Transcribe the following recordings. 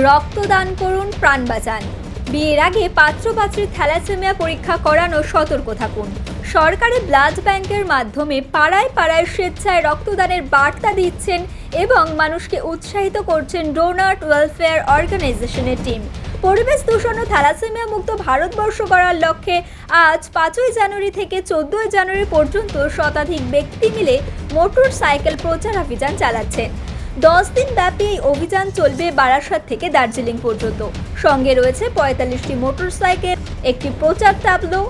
রক্তদান করুন, প্রাণ বাঁচান। বিয়ের আগে পাত্রপাত্রীর থ্যালাসেমিয়া পরীক্ষা করানো সতর্ক থাকুন। সরকারি ব্লাড ব্যাংকের মাধ্যমে পাড়ায় পাড়ায় স্বেচ্ছায় রক্তদানের বার্তা দিচ্ছেন এবং মানুষকে উৎসাহিত করছেন ডোনাট ওয়েলফেয়ার অর্গানাইজেশনের টিম। পরিবেশ দূষণ ও থ্যালাসেমিয়া মুক্ত ভারতবর্ষ করার লক্ষ্যে আজ পাঁচই জানুয়ারি থেকে চোদ্দই জানুয়ারি পর্যন্ত শতাধিক ব্যক্তি মিলে মোটর সাইকেল প্রচার অভিযান চালাচ্ছেন। দশ দিন ব্যাপী এই অভিযান চলবে বারাসাত থেকে দার্জিলিং পর্যন্ত। সঙ্গে রয়েছে পঁয়তাল্লিশটি মোটর সাইকেল একটি প্রচার ট্যাবলো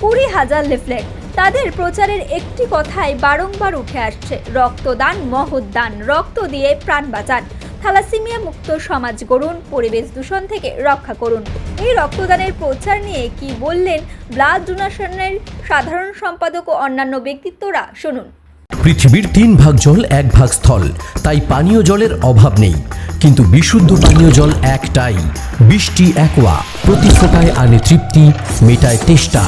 কুড়ি হাজার লিফলেট। তাদের প্রচারের একটি কথাই বারংবার উঠে আসছে, রক্তদান মহৎদান রক্ত দিয়ে প্রাণ বাঁচান। থ্যালাসিমিয়া মুক্ত সমাজ গড়ুন, পরিবেশ দূষণ থেকে রক্ষা করুন। এই রক্তদানের প্রচার নিয়ে কি বললেন ব্লাড ডোনেশনের সাধারণ সম্পাদক ও অন্যান্য ব্যক্তিত্বরা? শুনুন। পৃথিবীর তিন ভাগ জল এক ভাগ স্থল। তাই পানীয় জলের অভাব নেই। কিন্তু বিশুদ্ধ পানীয় জল একটাই। বৃষ্টি একোয়া, প্রতি ফোটায় আনে তৃপ্তি, মেটায় তেষ্টা।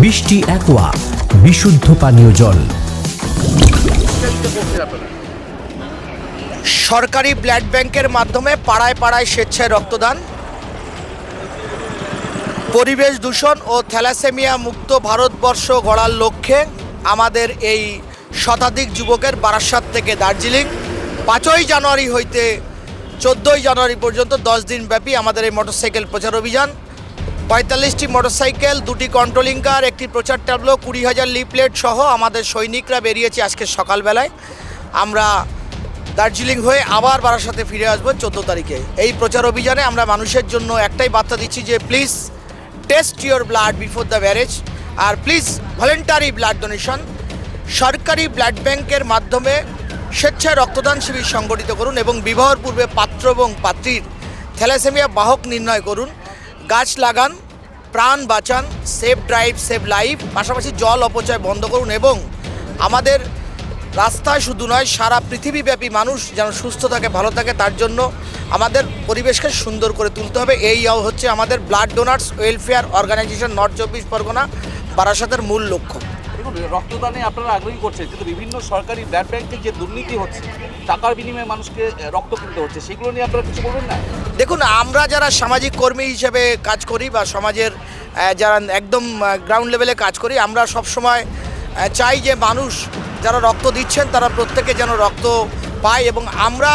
বৃষ্টি একোয়া, বিশুদ্ধ পানীয় জল। সরকারি ব্লাড ব্যাংকের মাধ্যমে পাড়ায় পাড়ায় স্বেচ্ছায় রক্তদান। পরিবেশ দূষণ ও থ্যালাসেমিয়া মুক্ত ভারতবর্ষ গড়ার লক্ষ্যে আমাদের এই শতাধিক যুবকের বারাসাত থেকে দার্জিলিং। পাঁচই জানুয়ারি হইতে চোদ্দোই জানুয়ারি পর্যন্ত দশ দিন ব্যাপী আমাদের এই মোটরসাইকেল প্রচার অভিযান। পঁয়তাল্লিশটি মোটরসাইকেল, দুটি কন্ট্রোলিং কার একটি প্রচার ট্যাবলো কুড়ি হাজার লিপলেট সহ আমাদের সৈনিকরা বেরিয়েছে আজকে সকালবেলায়। আমরা দার্জিলিং হয়ে আবার বারাসাতে ফিরে আসব চোদ্দ তারিখে। এই প্রচার অভিযানে আমরা মানুষের জন্য একটাই বার্তা দিচ্ছি যে please test your blood before the marriage R please voluntary blood donation সরকারি ব্লাড ব্যাংকের মাধ্যমে স্বেচ্ছায় রক্তদান শিবির সংগঠিত করুন এবং বিবাহর পূর্বে পাত্র এবং পাত্রীর থ্যালাসেমিয়া বাহক নির্ণয় করুন। গাছ লাগান, প্রাণ বাঁচান, সেভ ড্রাইভ, সেভ লাইফ, পাশাপাশি জল অপচয় বন্ধ করুন এবং আমাদের রাস্তায় শুধু নয়, সারা পৃথিবীব্যাপী মানুষ যেন সুস্থ থাকে, ভালো থাকে, তার জন্য আমাদের পরিবেশকে সুন্দর করে তুলতে হবে। এই হচ্ছে আমাদের blood donors welfare organisation, north চব্বিশ পরগনা, বারাসাতের মূল লক্ষ্য। রক্তদানে আপনারা আগ্রহী করছেন, কিন্তু বিভিন্ন সরকারি ব্লাড ব্যাংকে যে দুর্নীতি হচ্ছে, টাকার বিনিময়ে মানুষকে রক্ত কিনতে হচ্ছে, সেগুলো নিয়ে আপনারা কিছু বলবেন না? দেখুন, আমরা যারা সামাজিক কর্মী হিসেবে কাজ করি বা সমাজের যারা একদম গ্রাউন্ড লেভেলে কাজ করি, আমরা সব সময় চাই যে মানুষ যারা রক্ত দিচ্ছেন, তারা প্রত্যেকে যেন রক্ত পায় এবং আমরা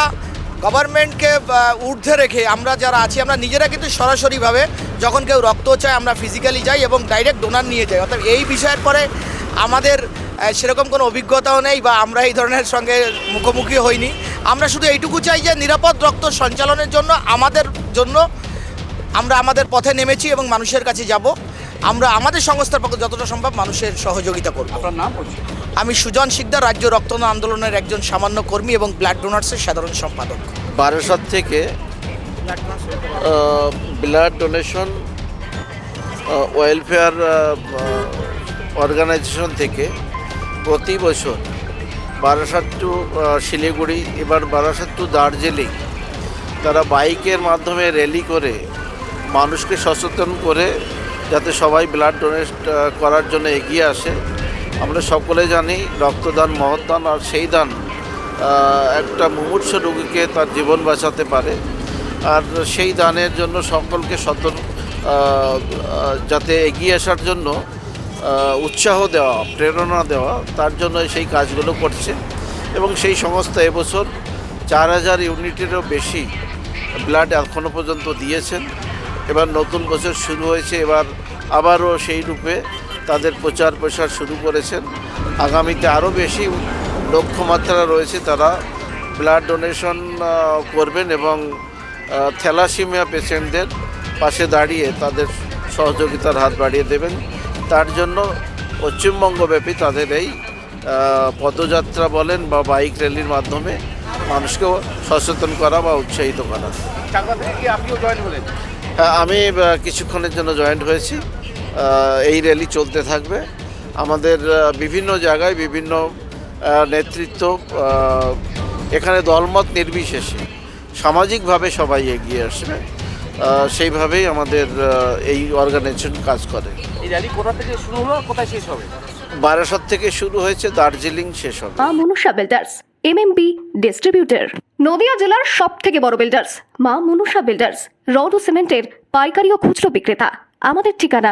গভর্নমেন্টকে ঊর্ধ্বে রেখে আমরা যারা আছি, আমরা নিজেরা কিন্তু সরাসরিভাবে যখন কেউ রক্ত চায়, আমরা ফিজিক্যালি যাই এবং ডাইরেক্ট ডোনার নিয়ে যাই। অর্থাৎ এই বিষয়ের পরে আমাদের সেরকম কোনো অভিজ্ঞতাও নেই বা আমরা এই ধরনের সঙ্গে মুখোমুখি হইনি। আমরা শুধু এইটুকু চাই যে নিরাপদ রক্ত সঞ্চালনের জন্য আমাদের জন্য আমরা আমাদের পথে নেমেছি এবং মানুষের কাছে যাব। আমরা আমাদের সংস্থার পক্ষে যতটা সম্ভব মানুষের সহযোগিতা করব। আপনার নাম আমি সুজন শিকদার রাজ্য রক্তদান আন্দোলনের একজন সামান্য কর্মী এবং ব্লাড ডোনার্সের সাধারণ সম্পাদক। বারাসাত থেকে ব্লাড ডোনেশন ওয়েলফেয়ার অর্গানাইজেশন থেকে প্রতি বছর বারাসাত টু শিলিগুড়ি, এবার বারাসাত টু দার্জিলিং, তারা বাইকের মাধ্যমে র্যালি করে মানুষকে সচেতন করে যাতে সবাই ব্লাড ডোনেট করার জন্য এগিয়ে আসে। আমরা সকলে জানি রক্তদান মহৎদান আর সেই দান একটা মুমূর্ষ রোগীকে তার জীবন বাঁচাতে পারে। আর সেই দানের জন্য সকলকে সতর্ক যাতে এগিয়ে আসার জন্য উৎসাহ দেওয়া, প্রেরণা দেওয়া, তার জন্য সেই কাজগুলো করছে এবং সেই সংস্থা এবছর চার হাজার ইউনিটেরও বেশি ব্লাড এখনও পর্যন্ত দিয়েছেন। এবার নতুন বছর শুরু হয়েছে, এবার আবারও সেই রূপে তাদের প্রচার প্রসার শুরু করেছেন। আগামীতে আরও বেশি লক্ষ্যমাত্রা রয়েছে, তারা ব্লাড ডোনেশন করবেন এবং থ্যালাসিমিয়া পেশেন্টদের পাশে দাঁড়িয়ে তাদের সহযোগিতার হাত বাড়িয়ে দেবেন। তার জন্য পশ্চিমবঙ্গব্যাপী তাদের এই পদযাত্রা বলেন বা বাইক র্যালির মাধ্যমে মানুষকে সচেতন করা বা উৎসাহিত করা। হ্যাঁ, আমি কিছুক্ষণের জন্য জয়েন্ট হয়েছি। এই র্যালি চলতে থাকবে। আমাদের বিভিন্ন জায়গায় বিভিন্ন নেতৃত্ব এখানে দলমত নির্বিশেষে সামাজিকভাবে সবাই এগিয়ে আসবে। সেইভাবেই আমাদের এই অর্গানাইজেশন কাজ করে। এই র্যালি কোথা থেকে শুরু হলো কোথায় শেষ হবে? বারাসত থেকে শুরু হয়েছে দার্জিলিং শেষ হবে। মা মনুষা বিল্ডার্স এমএমবি ডিস্ট্রিবিউটর নদিয়া জেলার সব থেকে বড় বিল্ডার্স মা মনুষা বিল্ডার্স রড ও সিমেন্টের পাইকারি ও খুচরো বিক্রেতা। আমাদের ঠিকানা